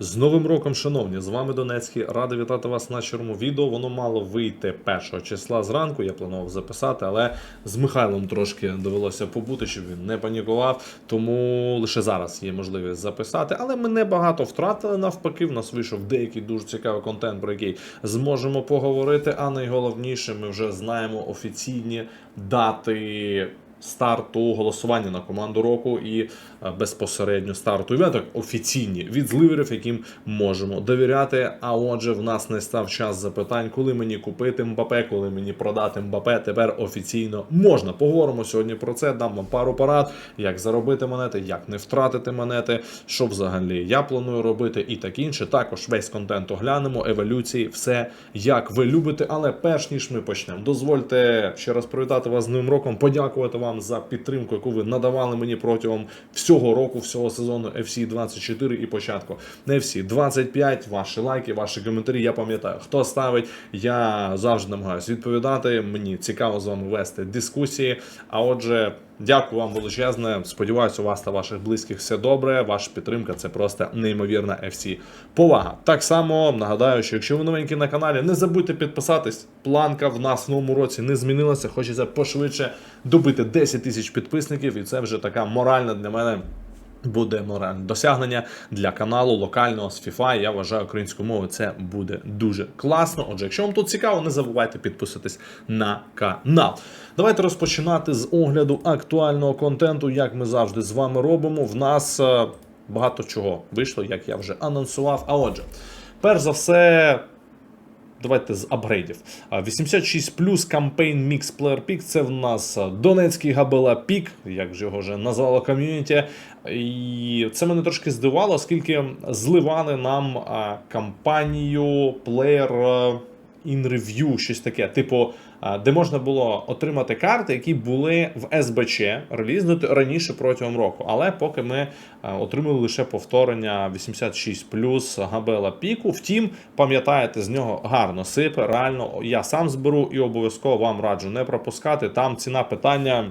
З Новим роком, шановні, з вами Донецький. Радий вітати вас на чорному відео. Воно мало вийти 1 числа зранку. Я планував записати, але з Михайлом трошки довелося побути, щоб він не панікував. Тому лише зараз є можливість записати. Але ми не багато втратили. Навпаки, в нас вийшов деякий дуже цікавий контент, про який зможемо поговорити. А найголовніше, ми вже знаємо офіційні дати. Старту голосування на команду року і е, безпосередньо старту івенток офіційні від зливерів, яким можемо довіряти. А отже, в нас не став час запитань, коли мені купити Мбапе, коли мені продати Мбапе. Тепер офіційно можна. Поговоримо сьогодні про це. Дам вам пару порад, як заробити монети, як не втратити монети, що взагалі я планую робити, і так інше. Також весь контент оглянемо, еволюції, все як ви любите. Але перш ніж ми почнемо, дозвольте ще раз привітати вас з новим роком, подякувати вам за підтримку, яку ви надавали мені протягом всього року, всього сезону FC 24 і початку Не всі 25. Ваші лайки, ваші коментарі. Я пам'ятаю, хто ставить. Я завжди намагаюся відповідати. Мені цікаво з вами вести дискусії. А отже. Дякую вам величезне. Сподіваюся, у вас та ваших близьких все добре. Ваша підтримка це просто неймовірна FC повага. Так само нагадаю, що якщо ви новенькі на каналі, не забудьте підписатись. Планка в нас в новому році не змінилася. Хочеться пошвидше добити 10 тисяч підписників, і це вже така моральна для мене. Буде моральне досягнення для каналу локального з FIFA. Я вважаю українською мовою це буде дуже класно. Отже, якщо вам тут цікаво, не забувайте підписатись на канал. Давайте розпочинати з огляду актуального контенту, як ми завжди з вами робимо. В нас е, багато чого вийшло, як я вже анонсував. А отже, перш за все. Давайте з апгрейдів. 86 плюс Campaign Mix Player Pick. Це в нас Донецький Габела Пік, як же його вже назвало ком'юніті. І це мене трошки здивувало, оскільки зливали нам а, кампанію Player in Review, щось таке. Типу, а, де можна було отримати карти, які були в СБЧ релізнути раніше протягом року. Але поки ми отримали лише повторення 86 плюс Габела Піку. Втім, пам'ятаєте, з нього гарно сипе. Реально, я сам зберу і обов'язково вам раджу не пропускати. Там ціна питання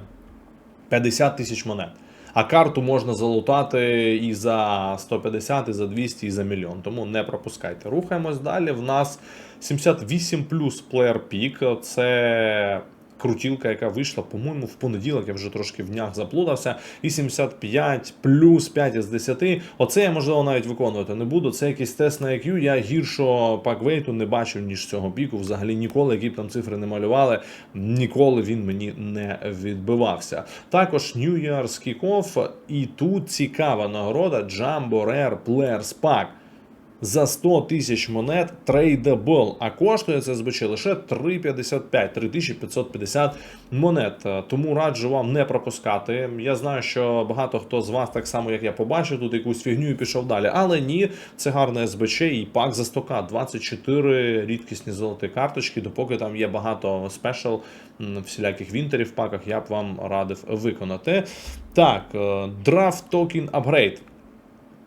50 тисяч монет. А карту можна залутати і за 150, і за 200, і за мільйон. Тому не пропускайте. Рухаємось далі. В нас 78 плюс плеєр пік. Це крутілка, яка вийшла, по-моєму, в понеділок. Я вже трошки в днях заплутався. І 75 плюс 5 із 10. Оце я можливо навіть виконувати не буду. Це якийсь тест на IQ. Я гіршого паквейту не бачив, ніж цього піку. Взагалі ніколи, які б там цифри не малювали, ніколи він мені не відбивався. Також New Year's Kickoff. І тут цікава нагорода Jumbo Rare Players Pack за 100 тисяч монет трейдабл, а коштує це СБЧ лише 3,55, 3550 монет. Е, Тому раджу вам не пропускати. Я знаю, що багато хто з вас, так само як я побачив, тут якусь фігню і пішов далі. Але ні, це гарне СБЧ і пак за 100к, 24 рідкісні золоті карточки, допоки там є багато спешл всіляких вінтерів в паках, я б вам радив виконати. Так, е, Draft Token Upgrade.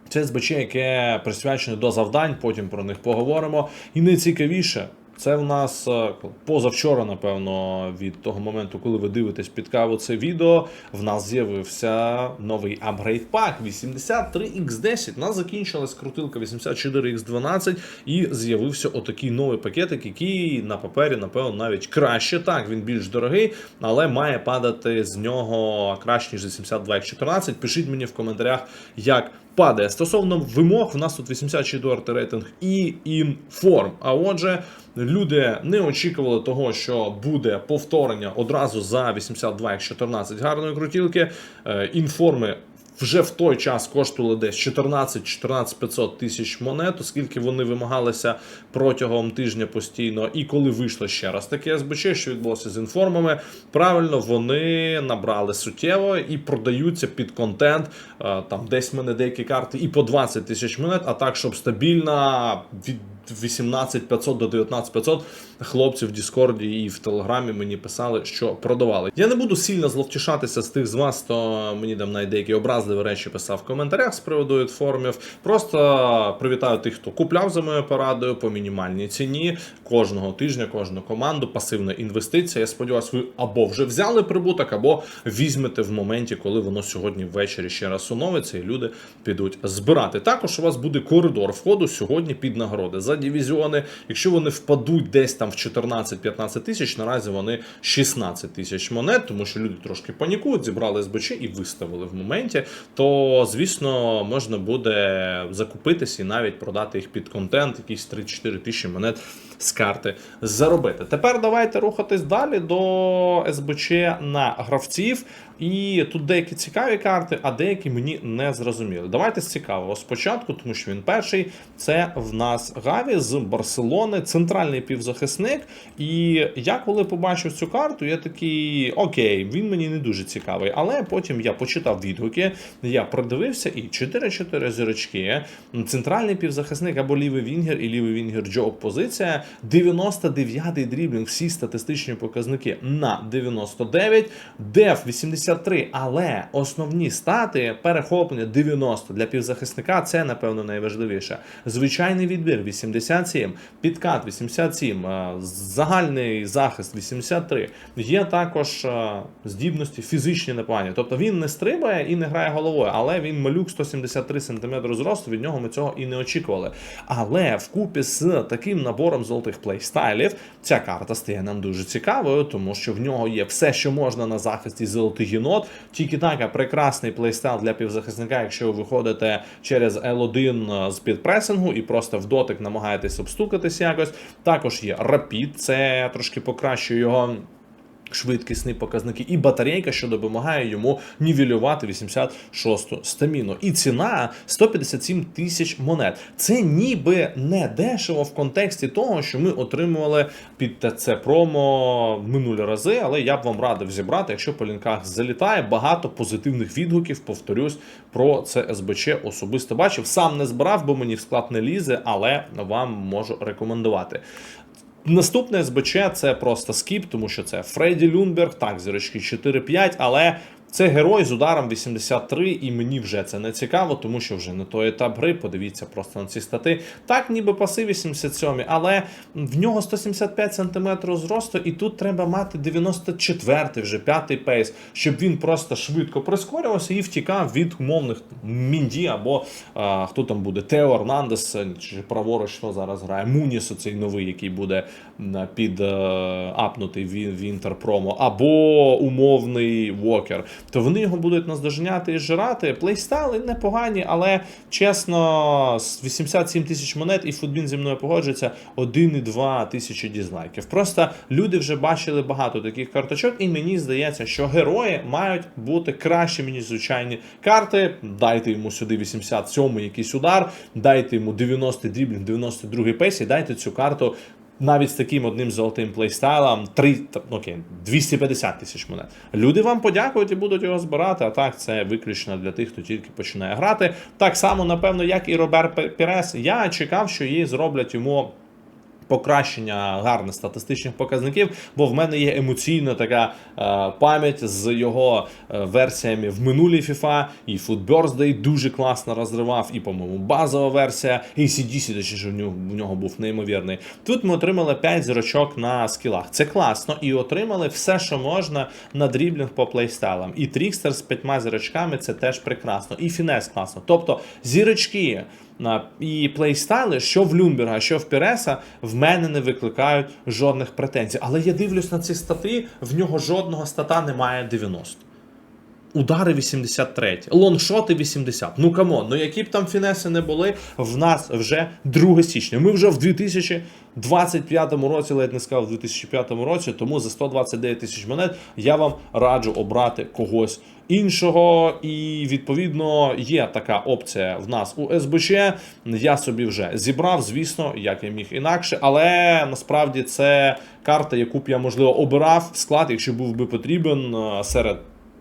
Це СБЧ, яке присвячене до завдань, потім про них поговоримо. І найцікавіше, це в нас е, позавчора, напевно, від того моменту, коли ви дивитесь під каву це відео, в нас з'явився новий апгрейд пак 83X10. У нас закінчилась крутилка 84X12 і з'явився отакий новий пакетик, який на папері, напевно, навіть краще. Так, він більш дорогий, але має падати з нього краще, ніж за 72X14. Пишіть мені в коментарях, як падає. Стосовно вимог, в нас тут 84 рейтинг і інформ. А отже, люди не очікували того, що буде повторення одразу за 82 як 14 гарної крутілки. Е, Інформи. Вже в той час коштували десь 14-14-500 тисяч монет, оскільки вони вимагалися протягом тижня постійно. І коли вийшло ще раз таке СБЧ, що відбулося з інформами, правильно вони набрали суттєво і продаються під контент. Е, Там десь в мене деякі карти і по 20 тисяч монет, а так, щоб стабільно від 18500 до 19500 хлопців в Діскорді і в Телеграмі мені писали, що продавали. Я не буду сильно зловтішатися з тих з вас, хто мені там навіть деякі образливі речі писав в коментарях з приводу формів. Просто привітаю тих, хто купляв за моєю порадою по мінімальній ціні кожного тижня, кожну команду, пасивна інвестиція. Я сподіваюся, ви або вже взяли прибуток, або візьмете в моменті, коли воно сьогодні ввечері ще раз оновиться, і люди підуть збирати. Також у вас буде коридор входу сьогодні під нагороди за дивізіони. Якщо вони впадуть десь там в 14-15 тисяч, наразі вони 16 тисяч монет, тому що люди трошки панікують, зібрали СБЧ і виставили в моменті. То звісно, можна буде закупитись і навіть продати їх під контент, якісь 3-4 тисячі монет з карти заробити. Тепер давайте рухатись далі до СБЧ на гравців. І тут деякі цікаві карти, а деякі мені не зрозуміли. Давайте з цікавого спочатку, тому що він перший. Це в нас Гаві з Барселони, центральний півзахисник. І я коли побачив цю карту, я такий окей, він мені не дуже цікавий. Але потім я почитав відгуки, я продивився і 4-4 зірочки. Центральний півзахисник або лівий вінгер і лівий вінгер джоб позиція. 99-й дріблінг, всі статистичні показники на 99, деф 83, але основні стати перехоплення 90 для півзахисника. Це напевно найважливіше. Звичайний відбір 87, підкат 87, е, загальний захист 83. Є також е, здібності фізичні непогані. Тобто він не стрибає і не грає головою, але він малюк 173 см зросту. Від нього ми цього і не очікували. Але вкупі з таким набором золотих плейстайлів ця карта стає нам дуже цікавою, тому що в нього є все, що можна на захисті золотий єнот. Тільки така прекрасний плейстайл для півзахисника, якщо ви виходите через L1 з підпресингу і просто в дотик намагаєтесь обстукатись якось. Також є рапід, це трошки покращує його. Швидкісні показники і батарейка, що допомагає йому нівелювати 86-ту стаміну. І ціна 157 тисяч монет. Це ніби не дешево в контексті того, що ми отримували під ТЦ промо минулі рази, але я б вам радив зібрати, якщо по лінках залітає. Багато позитивних відгуків, повторюсь, про це СБЧ особисто бачив. Сам не збирав, бо мені в склад не лізе, але вам можу рекомендувати. Наступне СБЧ це просто скіп, тому що це Фредді Люнберг, так, зірочки 4-5, але це герой з ударом 83, і мені вже це не цікаво, тому що вже не той етап гри. Подивіться просто на ці стати. Так, ніби паси 87, але в нього 175 см зросту, і тут треба мати 94 вже п'ятий пейс, щоб він просто швидко прискорювався і втікав від умовних Мінді або а, хто там буде Тео Орнандес, чи праворуч, що зараз грає. Муніс, оцей новий, який буде під е, апнутий в Вінтер промо, або умовний Вокер то вони його будуть наздоженяти і жирати. Плейстайли непогані, але чесно, з 87 тисяч монет і футбін зі мною погоджується 1,2 тисячі дізлайків. Просто люди вже бачили багато таких карточок, і мені здається, що герої мають бути кращими, ніж звичайні карти. Дайте йому сюди 87 якийсь удар, дайте йому 90 дріблінг, 92 пейс і дайте цю карту навіть з таким одним золотим плейстайлом 3, та, окей, 250 тисяч монет. Люди вам подякують і будуть його збирати. А так, це виключно для тих, хто тільки починає грати. Так само, напевно, як і Робер Пірес. Я чекав, що її зроблять йому. Покращення гарних статистичних показників, бо в мене є емоційна така е, пам'ять з його е, версіями в минулій FIFA, і Food Birthday дуже класно розривав, і, по-моєму, базова версія, і CDC, точніше, в нього, був неймовірний. Тут ми отримали 5 зірочок на скілах. Це класно, і отримали все, що можна на дріблінг по плейстайлам. І Трікстер з 5 зірочками це теж прекрасно, і Фінес класно. Тобто зірочки. На і плейстайли, що в Люмберга, що в Піреса, в мене не викликають жодних претензій. Але я дивлюсь на ці стати, в нього жодного стата немає 90. Удари 83, лонгшоти 80. Ну камон, ну які б там фінеси не були, в нас вже 2 січня. Ми вже в 2025 році, ледь не сказав, в 2005 році, тому за 129 тисяч монет я вам раджу обрати когось іншого. І відповідно є така опція в нас у СБЧ. Я собі вже зібрав, звісно, як я міг інакше, але насправді це карта, яку б я можливо обирав склад, якщо був би потрібен е, серед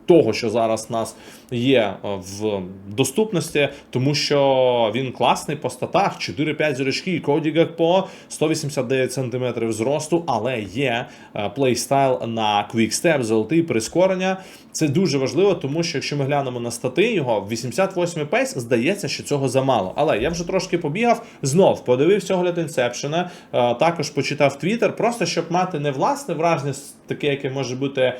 того, що зараз в нас є е, в доступності, тому що він класний по статах, 4-5 зірочки, Коді Гакпо, 189 см зросту, але є е, плейстайл на квікстеп, золотий прискорення. Це дуже важливо, тому що якщо ми глянемо на стати його, 88 пейс, здається, що цього замало. Але я вже трошки побігав, знов подивився огляд інсепшена, е, також почитав твіттер, просто щоб мати не власне враження, таке, яке може бути.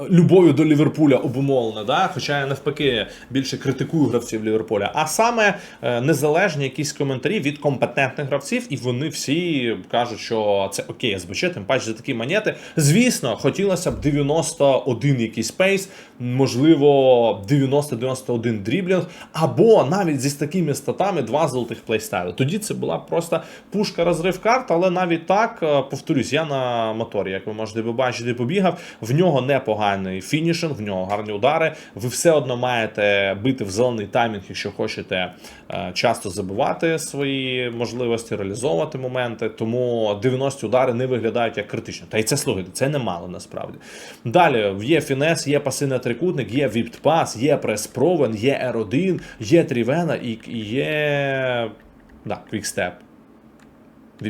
Любов'ю до Ліверпуля обумовлена, да? хоча я навпаки більше критикую гравців Ліверпуля, а саме е, незалежні якісь коментарі від компетентних гравців, і вони всі кажуть, що це окей, СБЧ, тим паче за такі монети. Звісно, хотілося б 91 якийсь пейс, можливо, 90-91 дріблінг, або навіть зі такими статами два золотих плейстайли. Тоді це була просто пушка розрив карт, але навіть так, е, повторюсь, я на моторі, як ви можете побачити, побігав. В нього непоганий фінішинг, в нього гарні удари. Ви все одно маєте бити в зелений таймінг, якщо хочете е, часто забивати свої можливості, реалізовувати моменти. Тому 90 удари не виглядають як критично. Та й це слухайте, це немало насправді. Далі є фінес, є паси на трикутник, є віпт пас, є прес-провен, є R1, є трівена і і є. Да, квікстеп.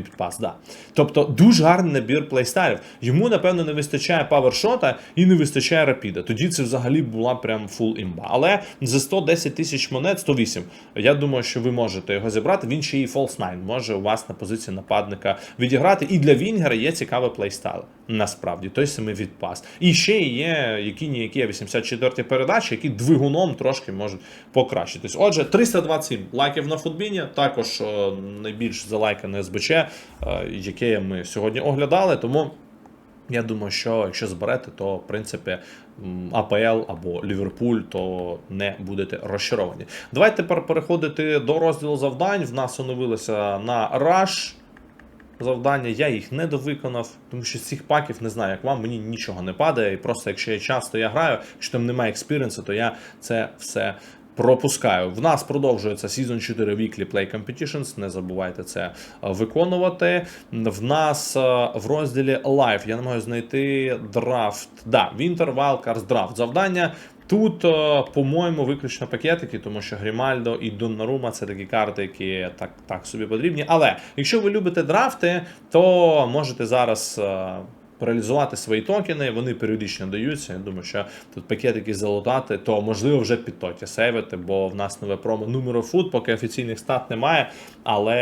Віппас, да. Тобто дуже гарний набір плейстайлів. Йому, напевно, не вистачає павершота і не вистачає рапіда. Тоді це взагалі була прям фул імба. Але за 110 тисяч монет, 108. Я думаю, що ви можете його зібрати. Він ще і False 9 може у вас на позиції нападника відіграти. І для Вінгера є цікавий плейстайл. Насправді, той самий відпас. І ще є які ніякі 84 передачі, які двигуном трошки можуть покращитись. Отже, 327 лайків на футбіні, також е, найбільш залайкане СБЧ, е, яке ми сьогодні оглядали. Тому я думаю, що якщо зберете, то в принципі АПЛ або Ліверпуль, то не будете розчаровані. Давайте тепер переходити до розділу завдань. В нас оновилося на Rush завдання, я їх не довиконав, тому що з цих паків не знаю, як вам, мені нічого не падає. І просто якщо я часто я граю, якщо там немає експіріенсу, то я це все. Пропускаю. В нас продовжується Season 4 Weekly Play Competitions. Не забувайте це е, виконувати. В нас е, в розділі Live я можу знайти драфт. Да, Winter Wildcards Draft. Завдання. Тут, е, по-моєму, виключно пакетики, тому що Грімальдо і Доннарума це такі карти, які так, так собі потрібні. Але якщо ви любите драфти, то можете зараз. Реалізувати свої токени, вони періодично даються. Я думаю, що тут пакетики залутати, то можливо вже під сейвити, бо в нас нове промо Numerofood, поки офіційних стат немає, але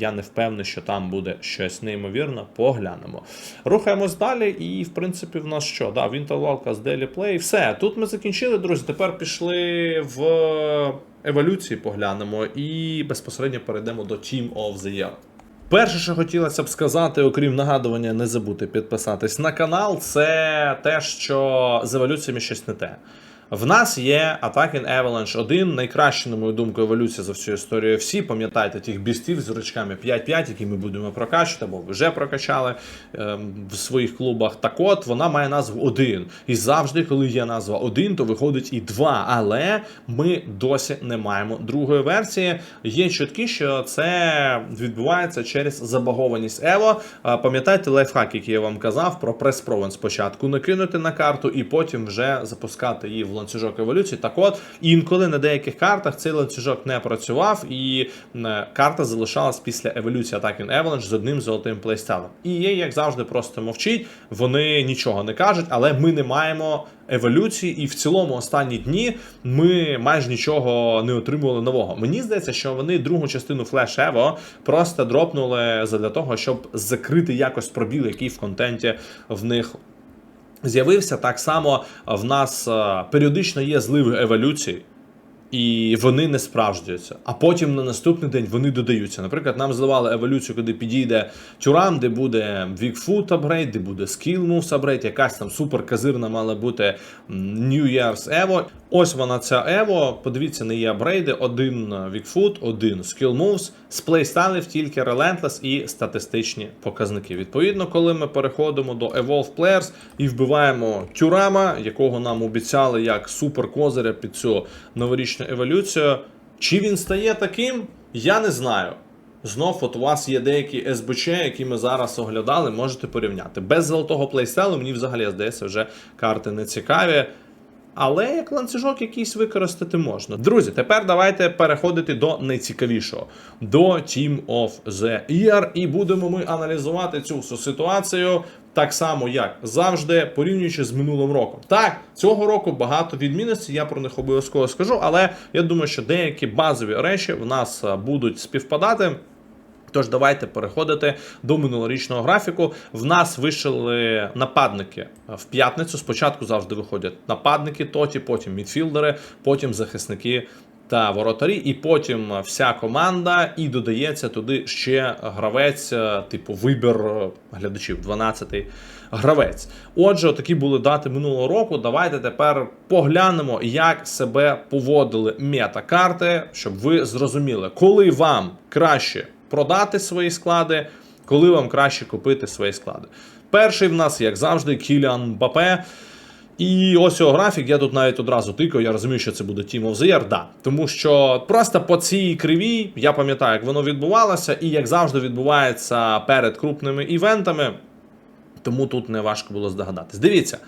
я не впевнений, що там буде щось неймовірно. Поглянемо. Рухаємось далі, і в принципі в нас що? Да, Winter Wildcard, Daily Play. Все, тут ми закінчили, друзі. Тепер пішли в еволюції, поглянемо і безпосередньо перейдемо до Team of the Year. Перше, що хотілося б сказати, окрім нагадування, не забути підписатись на канал, це те, що з еволюціями щось не те. В нас є Attacking Avalanche 1, найкраща, на мою думку, еволюція за всю історію всі. Пам'ятаєте тих бістів з ручками 5-5, які ми будемо прокачувати, або вже прокачали ем, в своїх клубах. Так от вона має назву 1. І завжди, коли є назва 1, то виходить і 2. Але ми досі не маємо другої версії. Є чутки, що це відбувається через забагованість Ево. А, Пам'ятаєте лайфхак, який я вам казав про прес-провен спочатку накинути на карту і потім вже запускати її в ланцюжок еволюції. Так от, інколи на деяких картах цей ланцюжок не працював, і карта залишалась після еволюції Attacking Avalanche з одним золотим плейстайлом. І є, як завжди, просто мовчить, вони нічого не кажуть, але ми не маємо. Еволюції, і в цілому останні дні ми майже нічого не отримували нового. Мені здається, що вони другу частину Flash Evo просто дропнули для того, щоб закрити якось пробіл, який в контенті в них з'явився. Так само в нас е, періодично є зливи еволюції. І вони не справжнюються. А потім на наступний день вони додаються. Наприклад, нам зливали еволюцію, куди підійде Тюрам, де буде Weak апгрейд, де буде Skill Moves апгрейд, якась там супер казирна мала бути New Year's Evo. Ось вона ця Evo. Подивіться на її апгрейди: один Weak один Skill Moves, з плейстайлів тільки Relentless і статистичні показники. Відповідно, коли ми переходимо до Evolve Players і вбиваємо Тюрама, якого нам обіцяли як супер козиря під цю новорічну еволюцію. Чи він стає таким, я не знаю. Знов, от у вас є деякі СБЧ, які ми зараз оглядали, можете порівняти. Без золотого плейстайлу мені взагалі здається, вже карти не цікаві. Але як ланцюжок якийсь використати можна. Друзі, тепер давайте переходити до найцікавішого до Team of the Year. І будемо ми аналізувати цю всю ситуацію так само, як завжди, порівнюючи з минулим роком. Так, цього року багато відмінностей, я про них обов'язково скажу, але я думаю, що деякі базові речі в нас будуть співпадати. Тож давайте переходити до минулорічного графіку. В нас вийшли нападники в п'ятницю. Спочатку завжди виходять нападники, тоті, потім мідфілдери, потім захисники та воротарі, і потім вся команда, і додається туди ще гравець, е, типу вибір е, глядачів, 12-й гравець. Отже, такі були дати минулого року. Давайте тепер поглянемо, як себе поводили мета-карти, щоб ви зрозуміли, коли вам краще продати свої склади, коли вам краще купити свої склади. Перший в нас, як завжди, Кіліан Бапе. І ось його графік, я тут навіть одразу тикаю, я розумію, що це буде Team of the Year, да. Тому що просто по цій кривій, я пам'ятаю, як воно відбувалося, і як завжди відбувається перед крупними івентами. Тому тут не важко було здогадатись. Дивіться,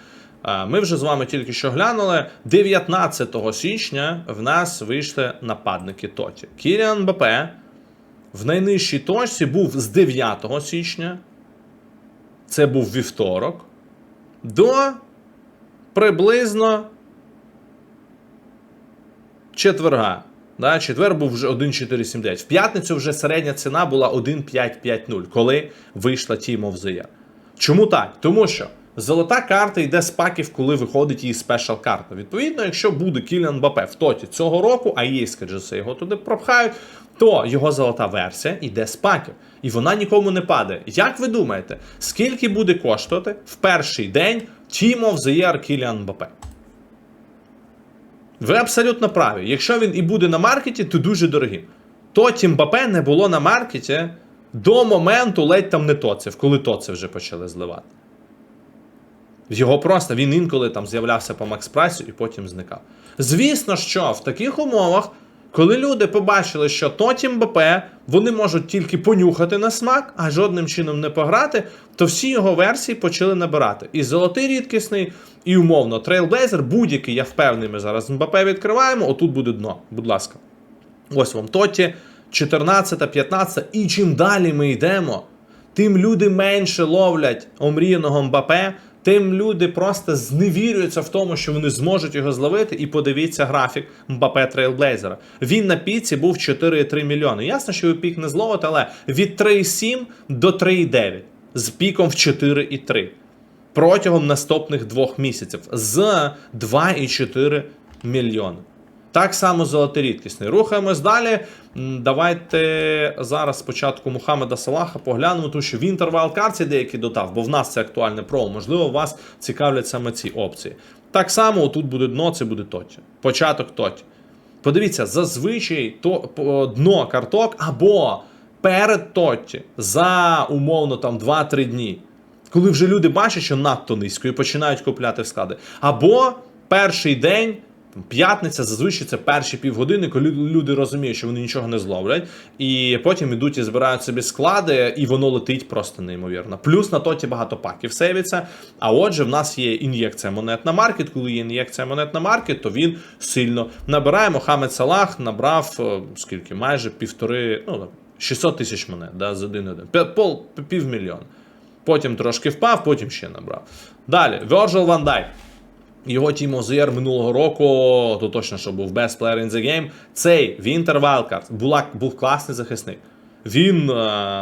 е, ми вже з вами тільки що глянули. 19 січня в нас вийшли нападники Тоті. Кіріан Бапе в найнижчій точці був з 9 січня. Це був вівторок. До приблизно четверга. Да, четвер був вже 1,479. В п'ятницю вже середня ціна була 1,550, коли вийшла Team of. Чому так? Тому що золота карта йде з паків, коли виходить її спешл карта. Відповідно, якщо буде Кіліан Бапе в тоті цього року, а є, скажімо, його туди пропхають, то його золота версія йде з паків. І вона нікому не падає. Як ви думаєте, скільки буде коштувати в перший день the Year Кіліан Бапе? Ви абсолютно праві. Якщо він і буде на маркеті, то дуже дорогим. То Тімбапе не було на маркеті до моменту ледь там не тоців, коли тоці вже почали зливати. Його просто він інколи там з'являвся по Макс Прайсу і потім зникав. Звісно, що в таких умовах, коли люди побачили, що то Тімбапе вони можуть тільки понюхати на смак, а жодним чином не пограти, то всі його версії почали набирати. І золотий рідкісний, і умовно Trailblazer, будь-який, я впевнений, ми зараз Мбапе відкриваємо, отут буде дно. Будь ласка. Ось вам Тоті, 14, 15. І чим далі ми йдемо, тим люди менше ловлять омріяного Мбапе, тим люди просто зневірюються в тому, що вони зможуть його зловити. І подивіться графік Мбапе Трейлблейзера. Він на піці був 4,3 мільйони. Ясно, що його пік не зловити, але від 3,7 до 3,9 з піком в 4,3 протягом наступних двох місяців з 2,4 мільйони. Так само золотий рідкісний. Рухаємось далі. Давайте зараз спочатку Мухаммеда Салаха поглянемо, тому що в інтервал-карті деякі додав, бо в нас це актуальне промо. Можливо, вас цікавлять саме ці опції. Так само тут буде дно, це буде тоті. Початок тоті. Подивіться, зазвичай то, дно карток або перед Тотті за умовно там 2-3 дні. Коли вже люди бачать, що надто низько і починають купляти в склади. Або перший день, п'ятниця, зазвичай це перші півгодини, коли люди розуміють, що вони нічого не зловлять, і потім ідуть і збирають собі склади, і воно летить просто неймовірно. Плюс на тоті багато паків сейвиться. А отже, в нас є ін'єкція монет на маркет. Коли є ін'єкція монет на маркет, то він сильно набирає. Мохамед Салах набрав е, скільки? Майже півтори, ну 600 тисяч монет да, з один один. Пол півмільйона. Потім трошки впав, потім ще набрав. Далі, Virgil van Dijk. Його the Year минулого року, то точно, що був Best Player in the Game. Цей Wildcard була, був класний захисник. Він е,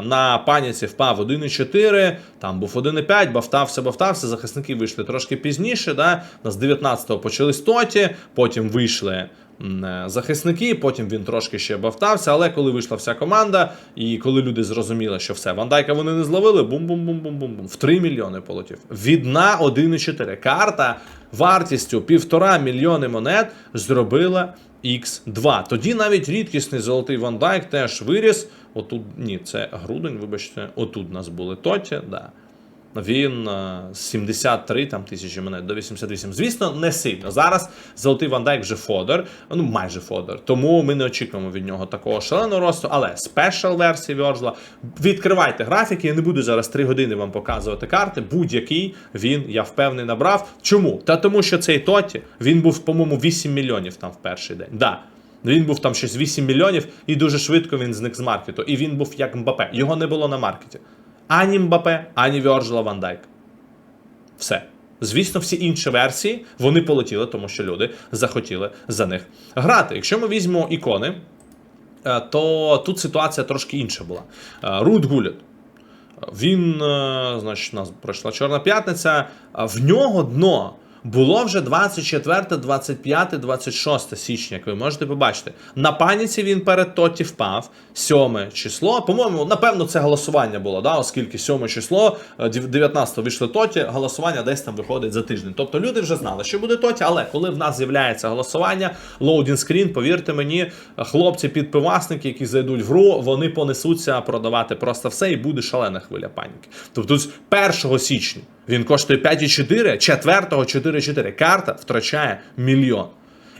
на паніці впав 1,4, там був 1,5, бавтався, бавтався. Захисники вийшли трошки пізніше. Да? У нас 19-го почались тоті, потім вийшли е, захисники, потім він трошки ще бавтався. Але коли вийшла вся команда, і коли люди зрозуміли, що все, Вандайка вони не зловили, бум-бум-бум-бум-бум. В 3 мільйони полетів. Відна 1,4. Карта вартістю півтора мільйони монет зробила X2. Тоді навіть рідкісний золотий Ван Дайк теж виріс. Отут, ні, це грудень, вибачте, отут у нас були Тоті, да. Він е, 73 там, тисячі монет до 88. Звісно, не сильно. Зараз золотий Ван Дайк вже фодер, ну майже фодер. Тому ми не очікуємо від нього такого шаленого росту. Але спешл версії Вьорджла. Відкривайте графіки. Я не буду зараз 3 години вам показувати карти. Будь-який він, я впевнений, набрав. Чому? Та тому, що цей Тоті він був, по-моєму, 8 мільйонів там в перший день. Да. Він був там щось 8 мільйонів, і дуже швидко він зник з маркету. І він був як Мбапе. Його не було на маркеті. Ані Мбапе, ані Вьорджела Ван Дайк. Все. Звісно, всі інші версії вони полетіли, тому що люди захотіли за них грати. Якщо ми візьмемо ікони, е, то тут ситуація трошки інша була. Е, Рут Гуліт. Він, е, значить, у нас пройшла Чорна п'ятниця. В нього дно було вже 24, 25, 26 січня, як ви можете побачити. На паніці він перед Тоті впав. 7 число. По-моєму, напевно, це голосування було, да? оскільки 7 число, е, 19 вийшли Тоті, голосування десь там виходить за тиждень. Тобто люди вже знали, що буде Тоті, але коли в нас з'являється голосування, лоудінг скрін, повірте мені, хлопці підпивасники, які зайдуть в гру, вони понесуться продавати просто все, і буде шалена хвиля паніки. Тобто з 1 січня він коштує 5,4, четвертого 4,4. Карта втрачає мільйон.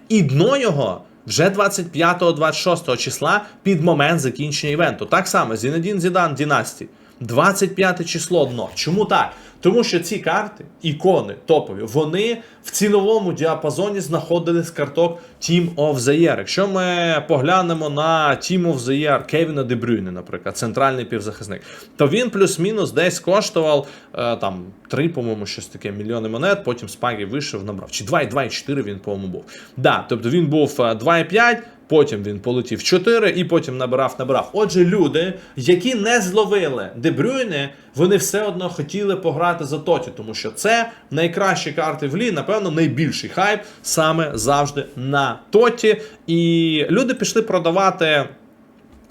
І дно його вже 25-26 числа під момент закінчення івенту. Так само Зінедін Зідан Дінасті. 25 число дно. Чому так? Тому що ці карти, ікони топові, вони в ціновому діапазоні знаходились карток Team of the Year. Якщо ми поглянемо на Team of the Year Кевіна Дебрюйне, наприклад, центральний півзахисник, то він плюс-мінус десь коштував е, там 3, по-моєму, щось таке мільйони монет, потім спагі вийшов, набрав. Чи 2,2,4 він, по-моєму, був. Да, тобто він був е, 2,5. Потім він полетів 4 і потім набирав, набирав. Отже, люди, які не зловили Дебрюйне, вони все одно хотіли пограти за Тоті, тому що це найкращі карти в лі, напевно, найбільший хайп саме завжди на Тоті. І люди пішли продавати.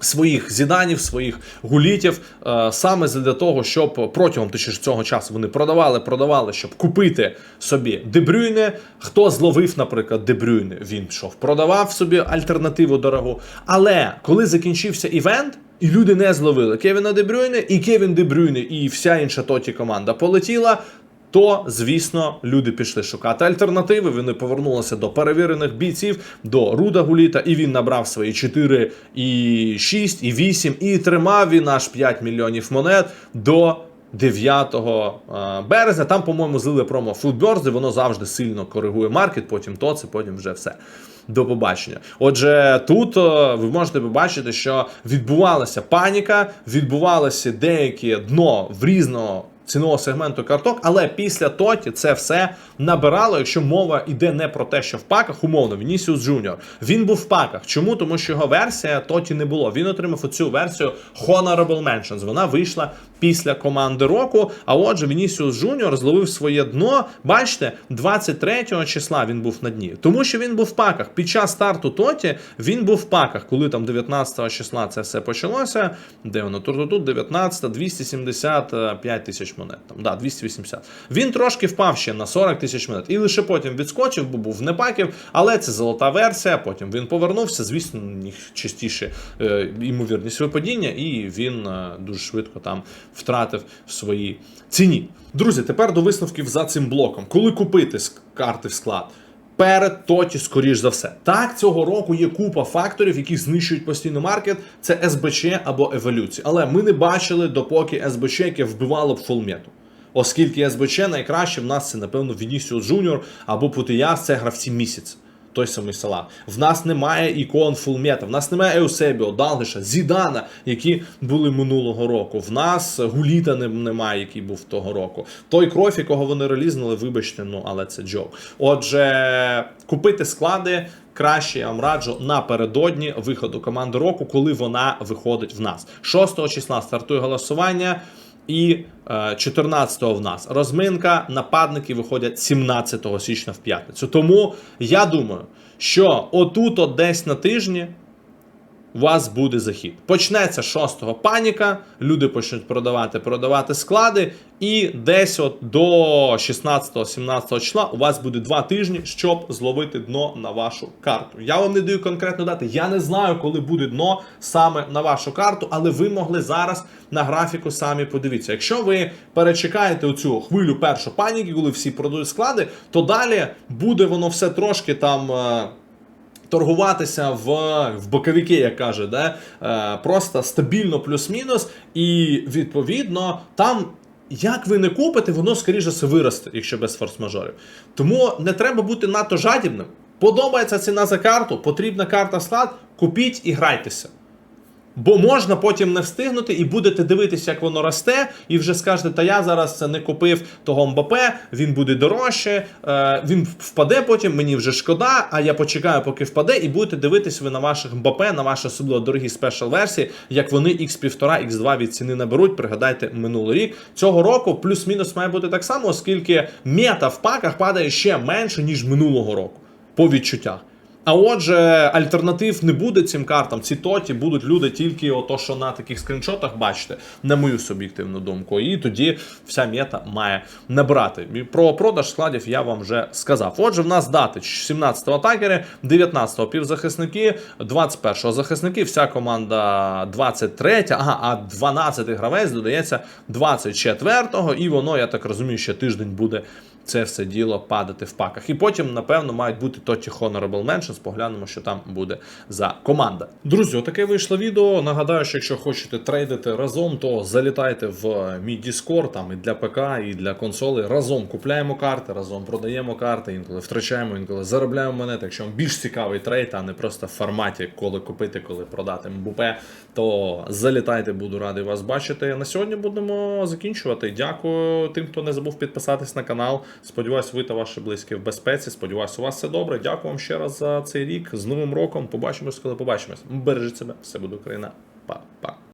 Своїх зіданів, своїх гулітів е, саме для того, щоб протягом цього часу вони продавали, продавали, щоб купити собі Дебрюйне. Хто зловив, наприклад, Дебрюйне, він пішов, продавав собі альтернативу дорогу. Але коли закінчився івент, і люди не зловили Кевіна Дебрюйне, і Кевін Дебрюйне, і вся інша тоті команда полетіла. То, звісно, люди пішли шукати альтернативи. Вони повернулися до перевірених бійців, до Руда Гуліта, і він набрав свої 4, і 6, і 8, і тримав він аж 5 мільйонів монет до 9 е, березня. Там, по-моєму, злили промо Foodbirds, воно завжди сильно коригує маркет, потім то, це, потім вже все. До побачення. Отже, тут е, ви можете побачити, що відбувалася паніка, відбувалося деякі дно в різного цінового сегменту карток, але після Тоті це все набирало, якщо мова йде не про те, що в паках, умовно, Vinicius Junior, він був в паках. Чому? Тому що його версія Тоті не було. Він отримав оцю версію Honorable Mentions. Вона вийшла після команди року. А отже, Vinicius Junior зловив своє дно. Бачите, 23 числа він був на дні. Тому що він був в паках. Під час старту Тоті він був в паках, коли там 19 числа це все почалося. Де воно? Тут, тут 19, 275 тисяч монет. Там, да, 280. Він трошки впав ще на 40 тисяч монет. І лише потім відскочив, бо був непаків, але це золота версія. Потім він повернувся. Звісно, їх частіше е, ймовірність випадіння, і він е, дуже швидко там втратив в своїй ціні. Друзі, тепер до висновків за цим блоком. Коли купити карти в склад? Перед тоті, скоріш за все. Так, цього року є купа факторів, які знищують постійно маркет. Це СБЧ або еволюція. Але ми не бачили, допоки СБЧ, яке вбивало б фулмету. Оскільки СБЧ найкраще в нас це, напевно, Вінісіо Джуніор або Путияс, це гравці місяць. Той самий Салах. В нас немає ікон фулмета, в нас немає Еусебіо, Далгиша, Зідана, які були минулого року. В нас Гуліта немає, який був того року. Той кров, якого вони релізнули, вибачте, ну але це джок. Отже, купити склади. Краще я вам раджу напередодні виходу команди року, коли вона виходить в нас. 6 числа стартує голосування. І е, 14-го в нас розминка. Нападники виходять 17 січня в п'ятницю. Тому я думаю, що отут, от десь на тижні, у вас буде захід. Почнеться 6-го паніка, люди почнуть продавати, продавати склади, і десь от до 16-17 числа у вас буде два тижні, щоб зловити дно на вашу карту. Я вам не даю конкретно дати. Я не знаю, коли буде дно саме на вашу карту, але ви могли зараз на графіку самі подивитися. Якщо ви перечекаєте оцю хвилю першу паніки, коли всі продають склади, то далі буде воно все трошки там. Торгуватися в, в боковики, як каже, де, е, просто стабільно плюс-мінус, і відповідно там. Як ви не купите, воно скоріше все виросте, якщо без форс-мажорів. Тому не треба бути надто жадібним. Подобається ціна за карту, потрібна карта склад, купіть і грайтеся. Бо можна потім не встигнути і будете дивитися, як воно росте, і вже скажете, та я зараз це не купив того МБП, він буде дорожче, е, він впаде потім, мені вже шкода, а я почекаю, поки впаде, і будете дивитися ви на ваших МБП, на ваші особливо дорогі спешл версії, як вони X1,5, X2 від ціни наберуть. Пригадайте минулий рік. Цього року плюс-мінус має бути так само, оскільки мета в паках падає ще менше, ніж минулого року, по відчуттях. А отже, альтернатив не буде цим картам. Ці тоті будуть люди тільки ото, що на таких скріншотах бачите, на мою суб'єктивну думку. І тоді вся мета має набрати. Про продаж складів я вам вже сказав. Отже, в нас дати 17-го атакери, 19-го півзахисники, 21-го захисники, вся команда 23, ага, а 12-й гравець додається 24-го, і воно, я так розумію, ще тиждень буде це все діло падати в паках. І потім, напевно, мають бути тоті Honorable Mentions. Поглянемо, що там буде за команда. Друзі, отаке вийшло відео. Нагадаю, що якщо хочете трейдити разом, то залітайте в мій Discord, там і для ПК, і для консолей. Разом купляємо карти, разом продаємо карти, інколи втрачаємо, інколи заробляємо монети. Якщо вам більш цікавий трейд, а не просто в форматі, коли купити, коли продати МБП, то залітайте, буду радий вас бачити. На сьогодні будемо закінчувати. Дякую тим, хто не забув підписатись на канал. Сподіваюсь, ви та ваші близькі в безпеці. Сподіваюсь, у вас все добре. Дякую вам ще раз за цей рік. З Новим роком. Побачимось, коли побачимось. Бережіть себе, все буде Україна. Па-па.